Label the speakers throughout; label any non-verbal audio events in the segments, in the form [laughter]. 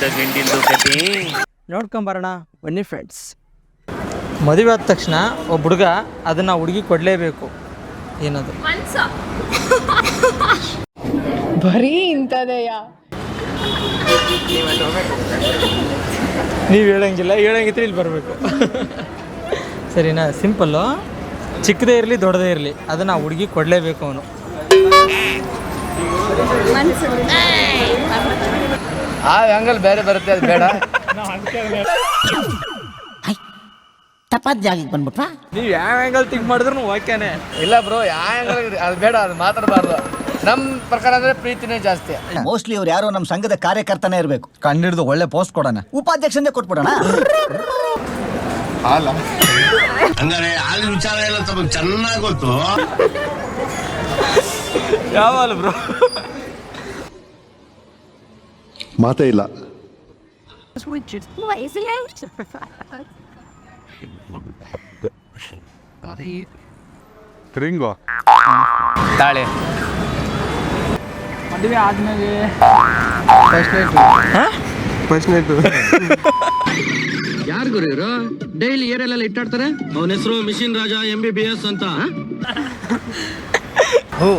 Speaker 1: ನಿಮ್ಮ ಗಂಡಿಲ್ದು ಗಂಡಿಂದು ಕತೆ.
Speaker 2: ನೋಡ್ಕೊಂಬರೋಣ ಬನ್ನಿ ಫ್ರೆಂಡ್ಸ್ ಮದುವೆ ಆದ ತಕ್ಷಣ ಒಬ್ಬ ಹುಡುಗ ಅದನ್ನು ಹುಡುಗಿ ಕೊಡಲೇಬೇಕು ಏನದು?
Speaker 3: ಬರೀ ಇಂಥದೆಯಾ?
Speaker 2: ನೀವು ಹೇಳಂಗಿಲ್ಲ ಹೇಳಂಗಿದ್ರೆ ಇಲ್ಲಿ ಬರಬೇಕು. ಸರಿನಾ? ಸಿಂಪಲ್ಲು ಚಿಕ್ಕದೇ ಇರಲಿ ದೊಡ್ಡದೇ ಇರಲಿ. ಅದನ್ನು ಹುಡುಗಿ ಕೊಡಲೇಬೇಕು ಅವನು.
Speaker 4: ಆ ಆ್ಯಂಗಲ್ ಬೇರೆ ಬರುತ್ತೆ ಅದು ಬೇಡ.
Speaker 5: ತಪ್ಪಾದ ಜಾಗಕ್ಕೆ ಬಂದ್ಬಿಟ್ವಾ?
Speaker 2: ನೀವು ಯಾವ ಆ್ಯಂಗಲ್ ತಿಂಕ್ ಮಾಡಿದ್ರು ಓಕೆನೆ
Speaker 4: ಇಲ್ಲ ಬ್ರೋ ಯಾವ ಆ್ಯಂಗಲ್ ಅದು ಬೇಡ ಅದು ಮಾತಾಡಬಾರ್ದು. ನಮ್ಮ ಪ್ರಕಾರ ಅಂದ್ರೆ ಪ್ರೀತಿನೇ ಜಾಸ್ತಿ.
Speaker 5: ಮೋಸ್ಟ್ಲಿ ಅವ್ರು ಯಾರೋ ನಮ್ಮ ಸಂಘದ ಕಾರ್ಯಕರ್ತನೇ ಇರಬೇಕು. ಕಂಡಿಡ್ದು ಒಳ್ಳೆ ಪೋಸ್ಟ್ ಕೊಡೋಣ. ಉಪಾಧ್ಯಕ್ಷನೇ ಕೊಟ್ಬಿಡೋಣ.
Speaker 6: ಹಂಗಾರೆ ಹಾಲು ವಿಚಾರ ಎಲ್ಲ ತಮಗೆ ಚೆನ್ನಾಗಿ ಗೊತ್ತು.
Speaker 2: ಯಾವಲ್ಲ ಬ್ರೋ
Speaker 7: ಮಾತೇ ಇಲ್ಲ. ರಿಂಗೋ.
Speaker 4: ತಾಳೆ.
Speaker 2: ಮದುವೆ ಆದ್ಮೇಲೆ
Speaker 7: ಫಸ್ಟ್ ನೈಟ್
Speaker 8: ಯಾರು ಗುರು ಇವರು? ಡೈಲಿ ಏರಲ್ಲೆಲ್ಲ ಇಟ್ಟಾಡ್ತಾರೆ? ಅವನ ಹೆಸರು machine Raja M B B S ಅಂತ.
Speaker 2: ಹೂ.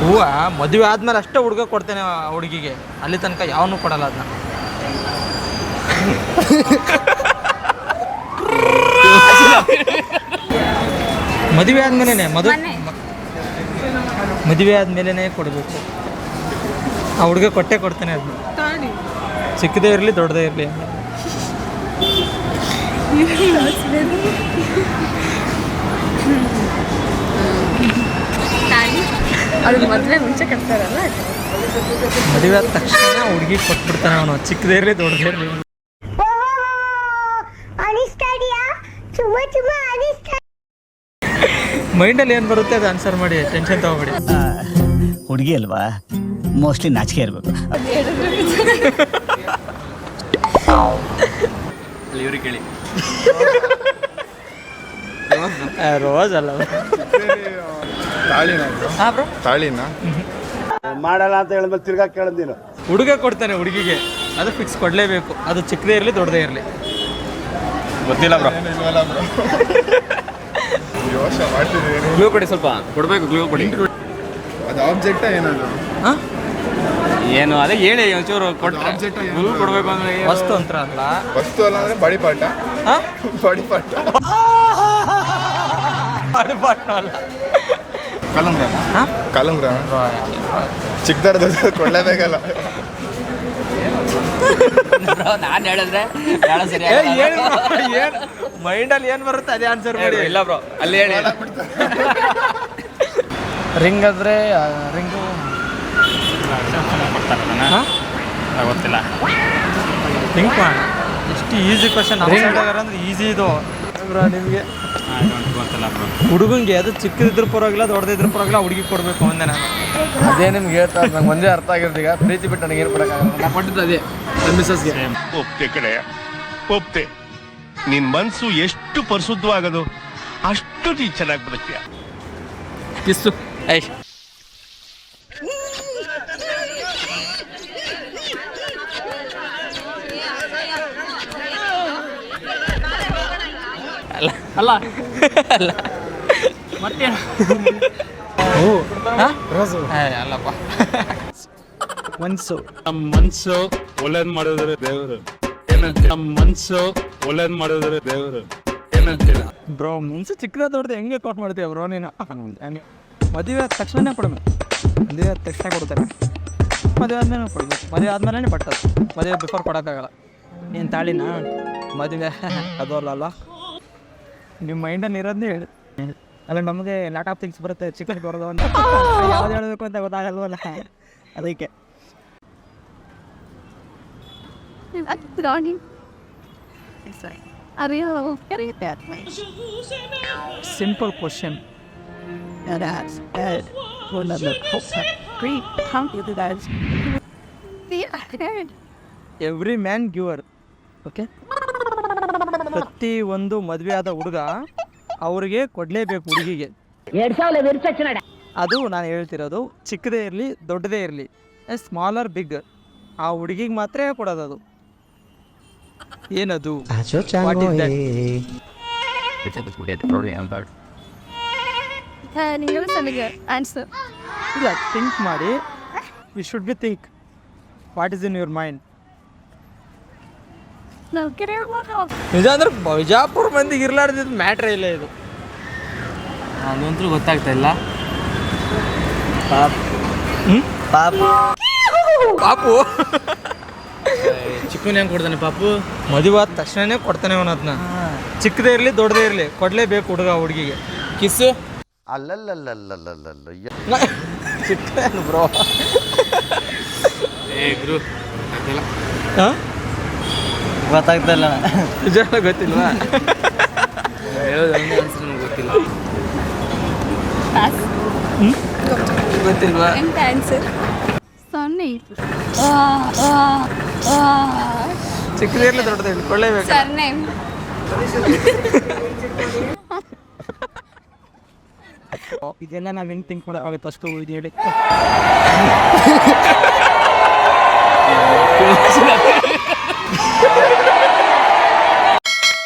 Speaker 2: ಹೂವ? ಮದುವೆ ಆದ್ಮೇಲೆ ಅಷ್ಟೇ ಹುಡುಗ ಕೊಡ್ತೇನೆ ಆ ಹುಡುಗಿಗೆ. ಅಲ್ಲಿ ತನಕ ಯಾವನು ಕೊಡಲ್ಲ ಅದನ್ನ ಮದುವೆ ಆದ್ಮೇಲೆ ಮದುವೆ ಮದುವೆ ಆದ್ಮೇಲೆ ಕೊಡಬೇಕು. ಆ ಹುಡುಗ ಕೊಟ್ಟೆ ಕೊಡ್ತೇನೆ ಅದನ್ನ ಚಿಕ್ಕದೇ ಇರಲಿ ದೊಡ್ಡದೇ ಇರಲಿ.
Speaker 3: ಅದು ಮದುವೆ ಮುಂಚೆ ಕಟ್ತಾರಲ್ಲ?
Speaker 2: ಮದುವೆ ಆದ ತಕ್ಷಣ ಹುಡುಗಿ ಕೊಟ್ಬಿಡ್ತಾನೆ ಅವನು. ಚಿಕ್ಕದೇ ಇರಲಿ ದೊಡ್ಡದೇ ಇರಲಿ. ಮೈಂಡಲ್ಲಿ ಏನು ಬರುತ್ತೆ ಅದು ಆನ್ಸರ್ ಮಾಡಿ ಟೆನ್ಷನ್ ತಗೋಬೇಡಿ.
Speaker 5: ಹುಡುಗಿ ಅಲ್ವಾ? ಮೋಸ್ಟ್ಲಿ ನಾಚಿಕೆ ಇರಬೇಕು.
Speaker 4: ಇವ್ರಿಗೆ ಕೇಳಿ.
Speaker 2: ರೋಸ್ ಅಲ್ಲ.
Speaker 7: ತಾಳಿನ
Speaker 2: ಹಾಂ ಬ್ರೋ.
Speaker 7: ತಾಳಿನ?
Speaker 6: ಮಾಡಲ್ಲ ಅಂತ ಹೇಳಿದ್ಮೇಲೆ ತಿರ್ಗಾ ಕೇಳಿದ್ದೀನು
Speaker 2: ಹುಡುಗ ಕೊಡ್ತಾನೆ ಹುಡುಗಿಗೆ. ಅದು ಫಿಕ್ಸ್ ಕೊಡಲೇಬೇಕು. ಅದು ಚಿಕ್ಕದೇ ಇರಲಿ ದೊಡ್ಡದೇ ಇರಲಿ.
Speaker 4: ಗೊತ್ತಿಲ್ಲ ಬ್ರೋ. ಗ್ಲೂ ಕೊಡಿ ಸ್ವಲ್ಪ. ಕೊಡಬೇಕು ಗ್ಲೂ ಕೊಡಿ.
Speaker 7: ಅದು ಆಬ್ಜೆಕ್ಟ ಏನದು?
Speaker 2: ಹಾಂ?
Speaker 4: ಏನು ಅದೇ ಹೇಳಿ ಒಂಚೂರು ಕೊಟ್ಟು
Speaker 7: ಆಬ್ಜೆಕ್ಟ್ ಏನು?
Speaker 4: ಗ್ಲೂ ಕೊಡ್ಬೇಕು ಅಂದ್ರೆ?
Speaker 2: ವಸ್ತು ಅಂತರ ಅಲ್ಲ.
Speaker 7: ವಸ್ತು ಅಲ್ಲ ಅಂದ್ರೆ ಬಾಡಿ ಪಾಠ.
Speaker 2: ಹಾಂ?
Speaker 7: ಬಾಡಿ ಪಾಠ
Speaker 2: ಅಲ್ಲ.
Speaker 7: ಕಲಂಗ್ರ.
Speaker 2: ಹಾಂ?
Speaker 7: ಕಲಂಗ್ರ. ಚಿಕ್ಕದಾರದ [laughs] ಕೊಡ್ಲೇಬೇಕಲ್ಲ.
Speaker 4: ನಾನು ಹೇಳಿದ್ರೆ ಮೈಂಡ್ ಸರಿ
Speaker 2: ಏನು ಮೈಂಡಲ್ಲಿ ಏನು ಬರುತ್ತೆ ಅದೇ ಆನ್ಸರ್ ಮಾಡಿ
Speaker 4: ಇಲ್ಲ ಬ್ರೋ ಅಲ್ಲಿ ಹೇಳಿ.
Speaker 2: ರಿಂಗ್ ಆದ್ರೆ ರಿಂಗು
Speaker 4: ಗೊತ್ತಿಲ್ಲ.
Speaker 2: ಥಿಂಕ್ ಮಾಡೋಣ ಎಷ್ಟು ಈಸಿ ಕ್ವಶನ್ ಅಂದ್ರೆ ಈಸಿ ಇದು. ಬ್ರೋ ನಿಮಗೆ
Speaker 4: ಗೊತ್ತಿಲ್ಲ [laughs] ಬ್ರೋ
Speaker 2: ಹುಡುಗಂಗೆ ಅದು ಚಿಕ್ಕದಿದ್ರು ಪರವಾಗಿಲ್ಲ ದೊಡ್ಡದಿದ್ರು ಪರವಾಗಿಲ್ಲ ಹುಡುಗಿ ಕೊಡಬೇಕು ಒಂದೇ ನಾನು.
Speaker 4: ಅದೇ ನಿಮ್ಗೆ ಹೇಳ್ತಾ ನಂಗೆ ಒಂದೇ ಅರ್ಥ ಆಗಿರೋದು ಈಗ. ಪ್ರೀತಿ ಬಿಟ್ಟು ನನಗೆ ಏನು ಕೊಡೋಕ್ಕಾಗಲ್ಲ. ನಾ ಕೊಟ್ಟಿದ್ದು ಅದೇ ನನ್ನ ಮಿಸ್ಸಸ್ಗೆ
Speaker 6: ಒಪ್ತೆ ಕಡೆ ಒಪ್ತೆ. ನಿನ್ ಮನ್ಸು ಎಷ್ಟು ಪರಿಶುದ್ಧವಾಗದು ಅಷ್ಟು ನೀ ಚೆನ್ನಾಗಿ ಬದುಕ್ತೀಯ.
Speaker 4: ಕಿಸ್ಸು. ಐ ಅಲ್ಲ ಅಲ್ಲ. ಅಲ್ಲ ಮತ್ತೆ
Speaker 2: ಅಲ್ಲಪ್ಪ. ಮನ್ಸು.
Speaker 9: ನಮ್ಮ ಮನ್ಸು ಒಳ್ಳೇದ್ ಮಾಡಿದ್ರೆ ದೇವರು. ಏನಂತ ನಮ್ಮ ಮನ್ಸು ಒಳ್ಳೇದ್ ಮಾಡಿದ್ರೆ ದೇವರು. ಏನಂತೀರ
Speaker 2: ಬ್ರೋ ಮನ್ಸು ಚಿಕ್ಕದ ದೊಡ್ಡದು ಹೆಂಗೆ ಕೌಂಟ್ ಮಾಡ್ತೀಯ ಬ್ರೋ ನೀನು? ಮದುವೆ ಆದ ತಕ್ಷಣ ಕೊಡಬೇಕು ಮದುವೆ ಆದ ತಕ್ಷಣ ಕೊಡ್ತಾರೆ ಮದುವೆ ಆದ್ಮೇಲೆ ಕೊಡ್ಬೇಕು ಮದುವೆ ಆದ್ಮೇಲೆ ಬಟ್ಟದು ಮದುವೆ ಬಿಫೋರ್ ಕೊಡೋಕ್ಕಾಗಲ್ಲ. ನೀನು ತಾಳಿನ? ಮದುವೆ. [laughs] ಅದು ಅಲ್ಲ ಅಲ್ವಾ? ನಿಮ್ಮ ಮೈಂಡಲ್ಲಿ ಇರೋದನ್ನೇ ಹೇಳಿ. ಅಲ್ಲ ನಮಗೆ ಲಾಟ್ ಆಫ್ ಥಿಂಗ್ಸ್ ಬರುತ್ತೆ ಚಿಕ್ಕ ಬರೋದು ಅಂತ. [laughs] ಯಾವ್ದು ಹೇಳಬೇಕು ಅಂತ ಗೊತ್ತಾಗಲ್ವಲ್ಲ? ಅದಕ್ಕೆ? Simple question every man giver okay ಪ್ರತಿ ಒಂದು ಮದುವೆ ಆದ ಹುಡುಗ ಅವ್ರಿಗೆ ಕೊಡಲೇಬೇಕು ಹುಡುಗಿಗೆ. ಅದು ನಾನು ಹೇಳ್ತಿರೋದು ಚಿಕ್ಕದೇ ಇರಲಿ ದೊಡ್ಡದೇ ಇರಲಿ ಸ್ಮಾಲರ್ ಬಿಗ್ ಆ ಹುಡುಗಿಗೆ ಮಾತ್ರ ಕೊಡೋದು ಅದು ಏನದು ಇಲ್ಲ ಥಿಂಕ್ ಮಾಡಿ. We should be think what is in your mind ನಿಜ ಅಂದ್ರೆ ಬಿಜಾಪುರ ಮಂದಿಗೆ ಇರ್ಲಾರ್ದಿದ್ದು ಮ್ಯಾಟ್ರ್ ಇಲ್ಲ ಇದು.
Speaker 8: ಅದಂತೂ ಗೊತ್ತಾಗ್ತಾ ಇಲ್ಲ.
Speaker 2: ಪಾಪು.
Speaker 8: ಚಿಕ್ಕನ್ ಹೆಂಗ್ ಕೊಡ್ತಾನೆ ಪಾಪು?
Speaker 2: ಮದುವೆ ಆದ ತಕ್ಷಣನೇ ಕೊಡ್ತಾನೆ ಅವನತ್ನ ಚಿಕ್ಕದೇ ಇರಲಿ ದೊಡ್ಡದೇ ಇರಲಿ ಕೊಡಲೇಬೇಕು ಹುಡುಗ ಹುಡುಗಿಗೆ.
Speaker 8: ಕಿಸ್ಸು?
Speaker 2: ಚಿಕ್ಕ ಬ್ರೋ
Speaker 8: ಏ ಗುರು
Speaker 2: ಹಾಂ?
Speaker 10: ಗೊತ್ತಾಗ್ತಾ ಇಲ್ಲ
Speaker 2: ನಿಜ ಗೊತ್ತಿಲ್ವಾ
Speaker 8: ಹೇಳೋದು ನಂಗೆ ಗೊತ್ತಿಲ್ಲ.
Speaker 2: ಗೊತ್ತಿಲ್ವಾ?
Speaker 3: ಎಂತ ಆನ್ಸರ್ ಸೊನ್ನೆ
Speaker 2: ದೊಡ್ಡದೇ
Speaker 3: ಸರ್ ನೇಮ್
Speaker 2: ಇದೆಲ್ಲ ನಾವು ಹೆಂಗೆ ತಿಂಕ್ ಮಾಡೋಕ್ಕಾಗುತ್ತೆ ಅಷ್ಟು ಇದು ಹೇಳಿ. [laughs] [laughs]